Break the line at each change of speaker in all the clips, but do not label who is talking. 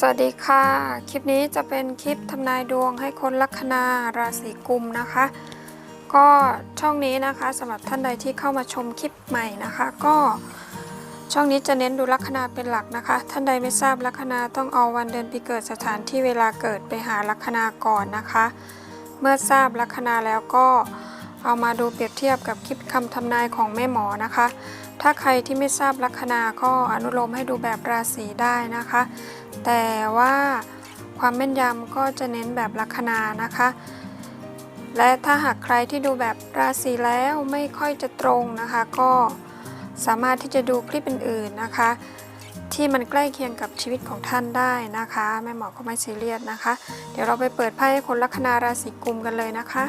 สวัสดีค่ะ คลิปนี้จะเป็นคลิปทำนายดวงให้คนลัคนาราศีกุมนะคะ ก็ช่องนี้นะคะสำหรับท่านใดที่เข้ามาชมคลิปใหม่นะคะ ก็ช่องนี้จะเน้นดูลัคนาเป็นหลักนะคะ ท่านใดไม่ทราบลัคนาต้องเอาวันเดือนปีเกิดสถานที่เวลาเกิดไปหาลัคนาก่อนนะคะ เมื่อทราบลัคนาแล้วก็เอามาดูเปรียบเทียบกับคลิปคำทำนายของแม่หมอนะคะ ถ้าใครที่ไม่ทราบลัคนาก็อนุโลมให้ดูแบบราศีได้นะคะ แต่ว่าความแม่นยำก็จะเน้นแบบลัคนานะคะ และถ้าหากใครที่ดูแบบราศีแล้วไม่ค่อยจะตรงนะคะ ก็สามารถที่จะดูคลิปอื่นๆนะคะ ที่มันใกล้เคียงกับชีวิตของท่านได้นะคะแม่หมอก็ไม่ซีเรียสนะคะ เดี๋ยวเราไปเปิดไพ่ให้คนลัคนาราศีกุมกันเลยนะคะ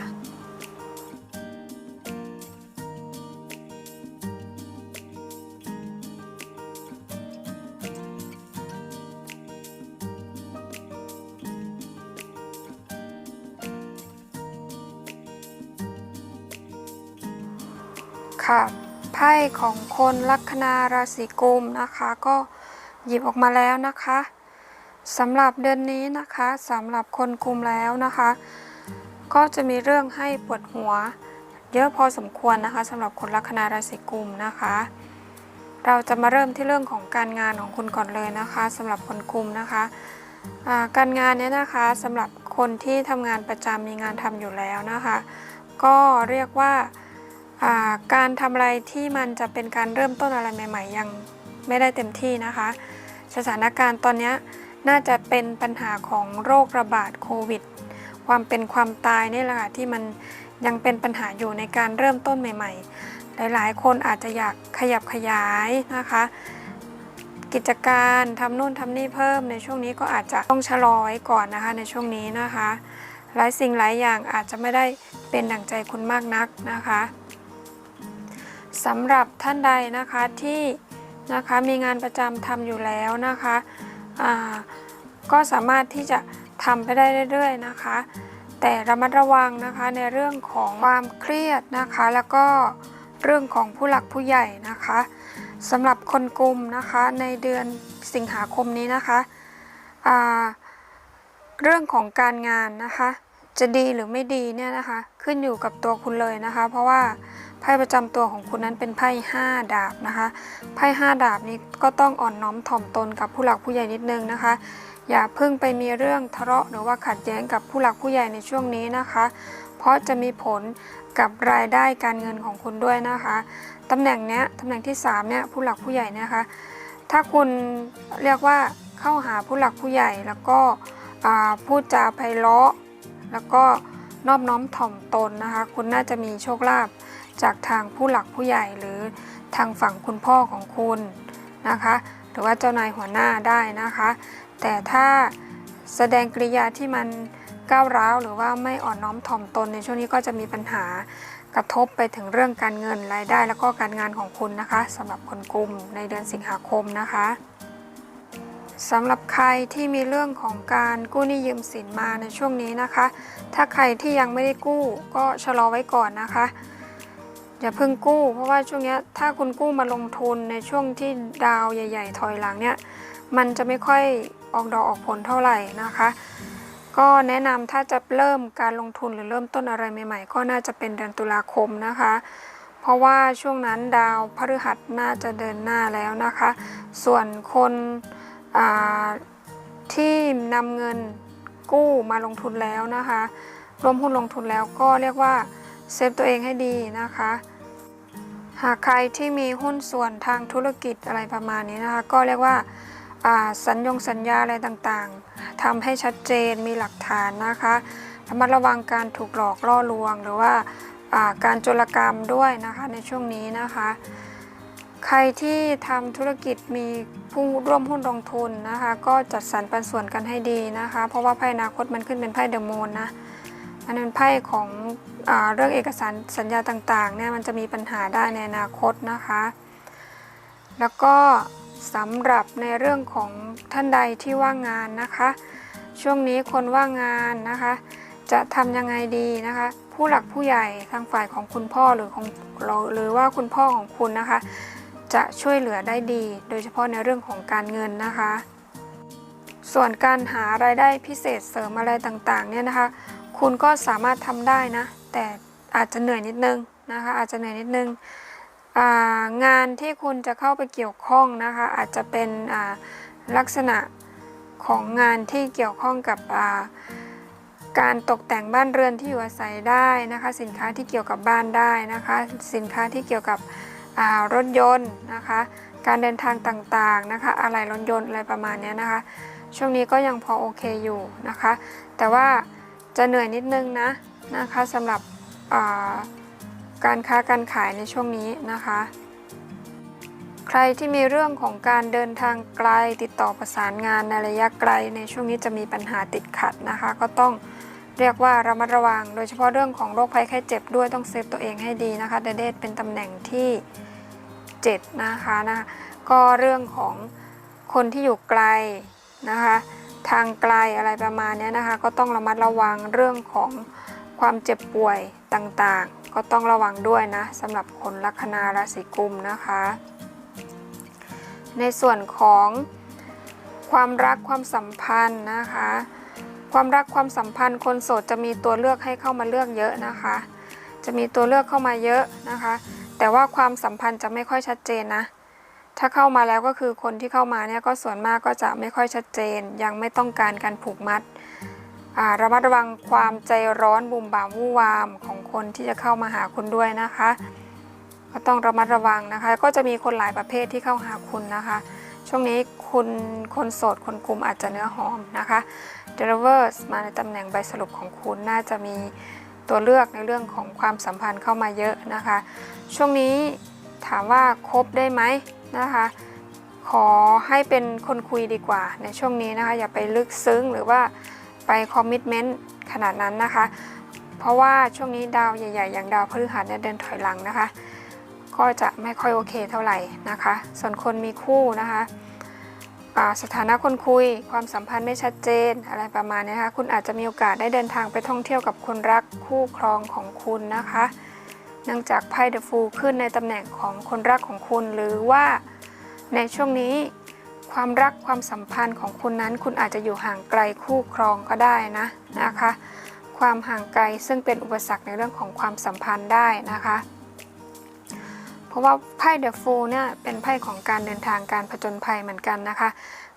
ค่ะ ไพ่ของคนลัคนาราศีกุมนะคะ ก็หยิบออกมาแล้วนะคะสำหรับเดือนนี้นะคะสำหรับคนกุมแล้วนะคะ ก็จะมีเรื่องให้ปวดหัว เยอะพอสมควรนะคะสำหรับคนลัคนาราศีกุมนะคะ เราจะมาเริ่มที่เรื่องของการงานของคุณก่อนเลยนะคะสำหรับคนกุมนะคะการงานเนี้ยนะคะสำหรับคนที่ทำงานประจำมีงานทำอยู่แล้วนะคะ ก็เรียกว่า การทำอะไรที่มันจะเป็นการเริ่มต้นอะไรใหม่ ๆ ยังไม่ได้เต็มที่นะคะ สถานการณ์ตอนนี้น่าจะเป็นปัญหาของโรคระบาดโควิด ความเป็นความตายนี่แหละค่ะที่มันยังเป็นปัญหาอยู่ในการเริ่มต้นใหม่ ๆ หลายๆ คนอาจจะอยากขยับขยายนะคะ กิจการทำนู่นทำนี่เพิ่มในช่วงนี้ก็อาจจะต้องชะลอไว้ก่อนนะคะในช่วงนี้นะคะ หลายสิ่งหลายอย่างอาจจะไม่ได้เป็นดั่งใจคุณมากนักนะคะ สำหรับท่านใดนะคะที่นะคะมีงานประจำทำอยู่แล้วนะคะก็สามารถที่จะทำไปได้เรื่อยๆนะคะ แต่ระมัดระวังนะคะในเรื่องของความเครียดนะคะ แล้วก็เรื่องของผู้หลักผู้ใหญ่นะคะสำหรับคนกลุ่มนะคะในเดือนสิงหาคมนี้นะคะเรื่องของการงานนะคะ จะดีหรือไม่ดีเนี่ยนะคะ ขึ้นอยู่กับตัวคุณเลยนะคะ เพราะว่า ไพ่ประจำตัวของคุณนั้นเป็นไพ่ห้าดาบนะคะ ไพ่ห้าดาบนี้ก็ต้องอ่อนน้อมถ่อมตนกับผู้หลักผู้ใหญ่นิดนึงนะคะ อย่าเพิ่งไปมีเรื่องทะเลาะหรือว่าขัดแย้งกับผู้หลักผู้ใหญ่ในช่วงนี้นะคะ เพราะจะมีผลกับรายได้การเงินของคุณด้วยนะคะตำแหน่งเนี้ยตำแหน่งที่สามเนี่ยผู้หลักผู้ใหญ่นะคะ ถ้าคุณเรียกว่าเข้าหาผู้หลักผู้ใหญ่แล้วก็พูดจาไพเราะ แล้วก็นอบน้อมถ่อมตนนะคะ คุณน่าจะมีโชคลาภ จากทางผู้หลักผู้ใหญ่หรือทางฝั่งคุณพ่อของคุณนะคะ หรือว่าเจ้านายหัวหน้าได้นะคะ แต่ถ้าแสดงกริยาที่มันก้าวร้าวหรือว่าไม่อ่อนน้อมถ่อมตนในช่วงนี้ก็จะมีปัญหากระทบไปถึงเรื่องการเงินรายได้ แล้วก็การงานของคุณนะคะสำหรับคนกลุ่มในเดือนสิงหาคมนะคะสำหรับใครที่มีเรื่องของการกู้หนี้ยืมสินมาในช่วงนี้นะคะ ถ้าใครที่ยังไม่ได้กู้ก็ชะลอไว้ก่อนนะคะ อย่าเพิ่งกู้ เพราะว่าช่วงนี้ถ้าคุณกู้มาลงทุนในช่วงที่ดาวใหญ่ ๆ ถอยหลังเนี่ยมันจะไม่ค่อยออกดอกออกผลเท่าไหร่นะคะ ก็แนะนำถ้าจะเริ่มการลงทุนหรือเริ่มต้นอะไรใหม่ ๆ ก็น่าจะเป็นเดือนตุลาคมนะคะ เพราะว่าช่วงนั้นดาวพฤหัสน่าจะเดินหน้าแล้วนะคะ ส่วนคนที่นำเงินกู้มาลงทุนแล้วนะคะ รวมหุ้นลงทุนแล้วก็เรียกว่า เซฟตัวเองให้ดีนะคะ หากใครที่มีหุ้นส่วนทางธุรกิจอะไรประมาณนี้นะคะ ก็เรียกว่าาสัญญงสัญญาอะไรต่างๆทำให้ชัดเจนมีหลักฐานนะคะระมัดระวังการถูกหลอกล่อลวง หรือว่าาการโจรกรรมด้วยนะคะในช่วงนี้นะคะ ใครที่ทำธุรกิจมีผู้ร่วมหุ้นลงทุนนะคะ ก็จัดสรรปันส่วนกันให้ดีนะคะ เพราะว่าไพ่อนาคตมันขึ้นเป็นไพ่เดอะมูนนะอันนั้นไพ่ของ เรื่องเอกสารสัญญาต่างๆเนี่ยมันจะมีปัญหาได้ในอนาคตนะคะ แล้วก็สำหรับในเรื่องของท่านใดที่ว่างงานนะคะ ช่วงนี้คนว่างงานนะคะ จะทำยังไงดีนะคะ ผู้หลักผู้ใหญ่ทางฝ่ายของคุณพ่อหรือของเราหรือว่าคุณพ่อของคุณนะคะ จะช่วยเหลือได้ดี โดยเฉพาะในเรื่องของการเงินนะคะ ส่วนการหารายได้พิเศษเสริมอะไรต่างๆเนี่ยนะคะ คุณก็สามารถทำได้นะ แต่อาจจะเหนื่อยนิดนึงนะคะอาจจะเหนื่อยนิดนึงงานที่คุณจะเข้าไปเกี่ยวข้องนะคะอาจจะเป็นลักษณะของงานที่เกี่ยวข้องกับการตกแต่งบ้านเรือนที่อยู่อาศัยได้นะคะสินค้าที่เกี่ยวกับบ้านได้นะคะสินค้าที่เกี่ยวกับรถยนต์นะคะการเดินทางต่างๆนะคะอะไรรถยนต์อะไรประมาณนี้นะคะช่วงนี้ก็ยังพอโอเคอยู่นะคะแต่ว่าจะเหนื่อยนิดนึงนะ นะคะสำหรับาการค้าการขายในช่วงนี้นะคะ ใครที่มีเรื่องของการเดินทางไกลติดต่อประสานงานในระยะไกลในช่วงนี้จะมีปัญหาติดขัดนะคะ ก็ต้องเรียกว่าระมัดระวัง โดยเฉพาะเรื่องของโรคภัยไข้เจ็บด้วยต้องเซฟตัวเองให้ดีนะคะเดเดทเป็นตำแหน่งที่7นะคะนะก็เรื่องของคนที่อยู่ไกลนะคะ ทางไกลอะไรประมาณนี้นะคะ ก็ต้องระมัดระวังเรื่องของ ความเจ็บป่วยต่างๆ ก็ต้องระวังด้วยนะสำหรับคนลัคนาราศีกุมนะคะ ในส่วนของความรักความสัมพันธ์นะคะ ความรักความสัมพันธ์คนโสดจะมีตัวเลือกให้เข้ามาเลือกเยอะนะคะ จะมีตัวเลือกเข้ามาเยอะนะคะ แต่ว่าความสัมพันธ์จะไม่ค่อยชัดเจนนะถ้าเข้ามาแล้วก็คือคนที่เข้ามาเนี่ยก็ส่วนมากก็จะไม่ค่อยชัดเจน ยังไม่ต้องการการผูกมัด ระมัดระวังความใจร้อนบุ่มบ่ามวู่วามของคนที่จะเข้ามาหาคุณด้วยนะคะ ก็ต้องระมัดระวังนะคะ ก็จะมีคนหลายประเภทที่เข้าหาคุณนะคะ ช่วงนี้คุณคนโสดคนกลุ่มอาจจะเนื้อหอมนะคะ d e l i v e r s มาในตำแหน่งใบสรุปของคุณน่าจะมีตัวเลือกในเรื่องของความสัมพันธ์เข้ามาเยอะนะคะ ช่วงนี้ถามว่าคบได้ไหมนะคะ ขอให้เป็นคนคุยดีกว่าในช่วงนี้นะคะ อย่าไปลึกซึ้งหรือว่า ไปคอมมิชเมนต์ขนาดนั้นนะคะ เพราะว่าช่วงนี้ดาวใหญ่ ๆ อย่างดาวพฤหัสเนี่ยเดินถอยหลังนะคะ ก็จะไม่ค่อยโอเคเท่าไหร่นะคะ ส่วนคนมีคู่นะคะอ่าสถานะคนคุยความสัมพันธ์ไม่ชัดเจนอะไรประมาณนี้นะคะคุณอาจจะมีโอกาสได้เดินทางไปท่องเที่ยวกับคนรักคู่ครองของคุณนะคะ เนื่องจากไพ่เดอะฟูขึ้นในตำแหน่งของคนรักของคุณ หรือว่าในช่วงนี้ ความรักความสัมพันธ์ของคุณนั้น คุณอาจจะอยู่ห่างไกลคู่ครองก็ได้นะนะคะ ความห่างไกลซึ่งเป็นอุปสรรคในเรื่องของความสัมพันธ์ได้นะคะ เพราะว่าไพ่เดอะฟูเนี่ยเป็นไพ่ของการเดินทางการผจญภัยเหมือนกันนะคะ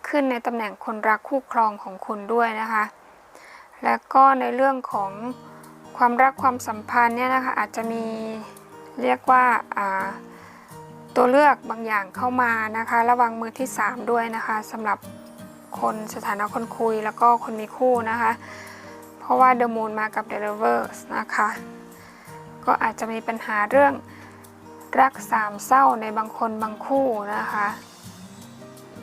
ขึ้นในตำแหน่งคนรักคู่ครองของคุณด้วยนะคะ และก็ในเรื่องของความรักความสัมพันธ์เนี่ยนะคะอาจจะมีเรียกว่าอ่า ตัวเลือกบางอย่างเข้ามานะคะ ระวังมือที่ 3 ด้วยนะคะสำหรับคนสถานะคนคุยแล้วก็คนมีคู่นะคะ เพราะว่าเดอะมูนมากับเดลิเวอร์นะคะ ก็อาจจะมีปัญหาเรื่องรักสามเศร้าในบางคนบางคู่นะคะ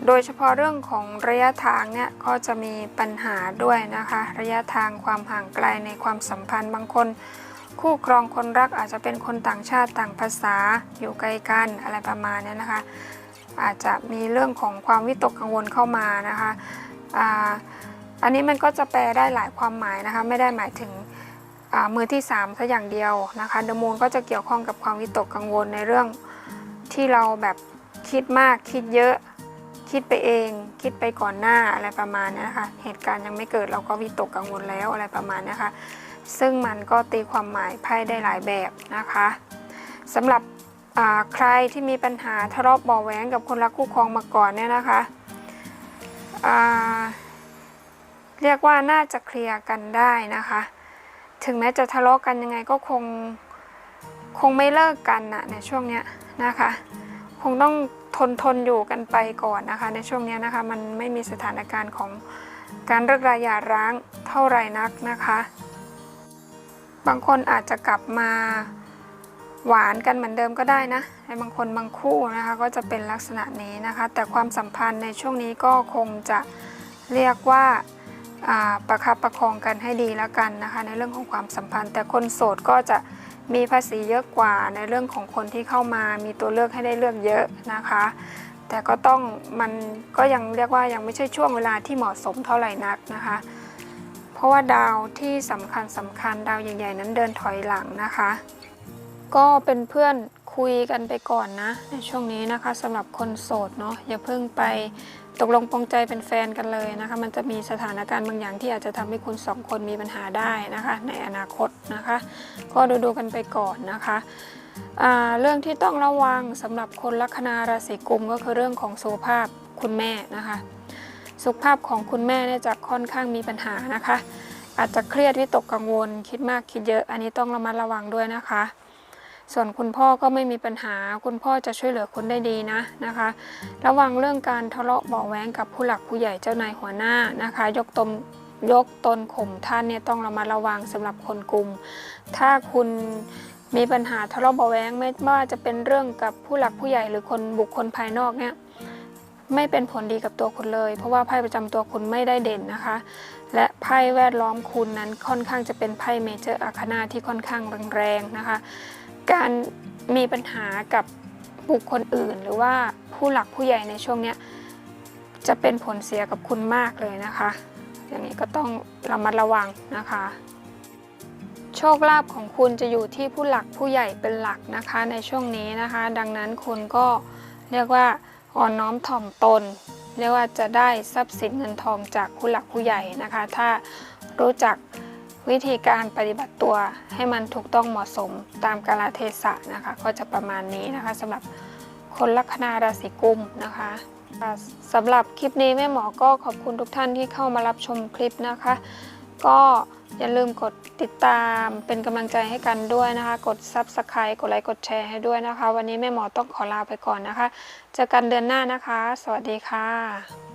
โดยเฉพาะเรื่องของระยะทางเนี่ยก็จะมีปัญหาด้วยนะคะ ระยะทางความห่างไกลในความสัมพันธ์บางคน คู่ครองคนรักอาจจะเป็นคนต่างชาติต่างภาษาอยู่ไกลกันอะไรประมาณนี้นะคะ อาจจะมีเรื่องของความวิตกกังวลเข้ามานะคะอ่าอันนี้มันก็จะแปลได้หลายความหมายนะคะ ไม่ได้หมายถึงมือที่3ซะอย่างเดียวนะคะเดมูนก็จะเกี่ยวข้องกับความวิตกกังวลในเรื่องที่เราแบบคิดมากคิดเยอะคิดไปเอง คิดไปก่อนหน้าอะไรประมาณนี้นะคะ เหตุการณ์ยังไม่เกิดเราก็วิตกกังวลแล้วอะไรประมาณนี้ค่ะ ซึ่งมันก็ตีความหมายไพ่ได้หลายแบบนะคะสำหรับใครที่มีปัญหาทะเลาะเบาะแหวงกับคนรักคู่ครองมาก่อนเนี่ยนะคะเรียกว่าน่าจะเคลียร์กันได้นะคะ ถึงแม้จะทะเลาะกันยังไงก็คงคงไม่เลิกกันนะในช่วงเนี้ยนะคะ คงต้องทนทนอยู่กันไปก่อนนะคะ ในช่วงเนี้ยนะคะมันไม่มีสถานการณ์ของการเลิกราหย่าร้างเท่าไหร่นักนะคะ บางคนอาจจะกลับมาหวานกันเหมือนเดิมก็ได้นะในบางคนบางคู่นะคะก็จะเป็นลักษณะนี้นะคะ แต่ความสัมพันธ์ในช่วงนี้ก็คงจะเรียกว่าาประคับประคองกันให้ดีแล้วกันนะคะ ในเรื่องของความสัมพันธ์ แต่คนโสดก็จะมีภาษีเยอะกว่าในเรื่องของคนที่เข้ามามีตัวเลือกให้ได้เลือกเยอะนะคะ แต่ก็ต้องมันก็ยังเรียกว่ายังไม่ใช่ช่วงเวลาที่เหมาะสมเท่าไหร่นักนะคะ เพราะว่าดาวที่สำคัญสำคัญดาวใหญ่ ๆ นั้นเดินถอยหลังนะคะ ก็เป็นเพื่อนคุยกันไปก่อนนะ ในช่วงนี้นะคะสำหรับคนโสดเนาะอย่าเพิ่งไปตกลงปรงใจเป็นแฟนกันเลยนะคะ มันจะมีสถานการณ์บางอย่างที่อาจจะทำให้คุณสองคนมีปัญหาได้นะคะ ในอนาคตนะคะ ก็ดูดูกันไปก่อนนะคะเรื่องที่ต้องระวังสำหรับคนลัคนาราศีกุมก็คือเรื่องของสุขภาพคุณแม่นะคะ สุขภาพของคุณแม่เนี่ยจะค่อนข้างมีปัญหานะคะ อาจจะเครียดวิตกกังวล คิดมากคิดเยอะ อันนี้ต้องระมัดระวังด้วยนะคะ ส่วนคุณพ่อก็ไม่มีปัญหา คุณพ่อจะช่วยเหลือคุณได้ดีนะนะคะ ระวังเรื่องการทะเลาะเบาแวงกับผู้หลักผู้ใหญ่เจ้านายหัวหน้านะคะ ยกตนยกตนข่มท่านเนี่ยต้องระมัดระวังสำหรับคนกลุ่ม ถ้าคุณมีปัญหาทะเลาะเบาแวงไม่ว่าจะเป็นเรื่องกับผู้หลักผู้ใหญ่หรือคนบุคคลภายนอกเนี่ย ไม่เป็นผลดีกับตัวคุณเลย เพราะว่าไพ่ประจำตัวคุณไม่ได้เด่นนะคะ และไพ่แวดล้อมคุณนั้นค่อนข้างจะเป็นไพ่เมเจอร์อาคานาที่ค่อนข้างแรงๆนะคะ การมีปัญหากับบุคคลอื่น หรือว่าผู้หลักผู้ใหญ่ในช่วงเนี้ยจะเป็นผลเสียกับคุณมากเลยนะคะ อย่างนี้ก็ต้องระมัดระวังนะคะ โชคลาภของคุณจะอยู่ที่ผู้หลักผู้ใหญ่เป็นหลักนะคะในช่วงนี้นะคะ ดังนั้นคุณก็เรียกว่า อ่อนน้อมถ่อมตน เรียกว่าจะได้ทรัพย์สินเงินทองจากผู้หลักผู้ใหญ่นะคะ ถ้ารู้จักวิธีการปฏิบัติตัวให้มันถูกต้องเหมาะสมตามกาลเทศะนะคะ ก็จะประมาณนี้นะคะสำหรับคนลัคนาราศีกุมนะคะสำหรับคลิปนี้แม่หมอก็ขอบคุณทุกท่านที่เข้ามารับชมคลิปนะคะ ก็อย่าลืมกดติดตามเป็นกำลังใจให้กันด้วยนะคะ กด Subscribe กดไลค์กดแชร์ให้ด้วยนะคะ วันนี้แม่หมอต้องขอลาไปก่อนนะคะ เจอกันเดือนหน้านะคะ สวัสดีค่ะ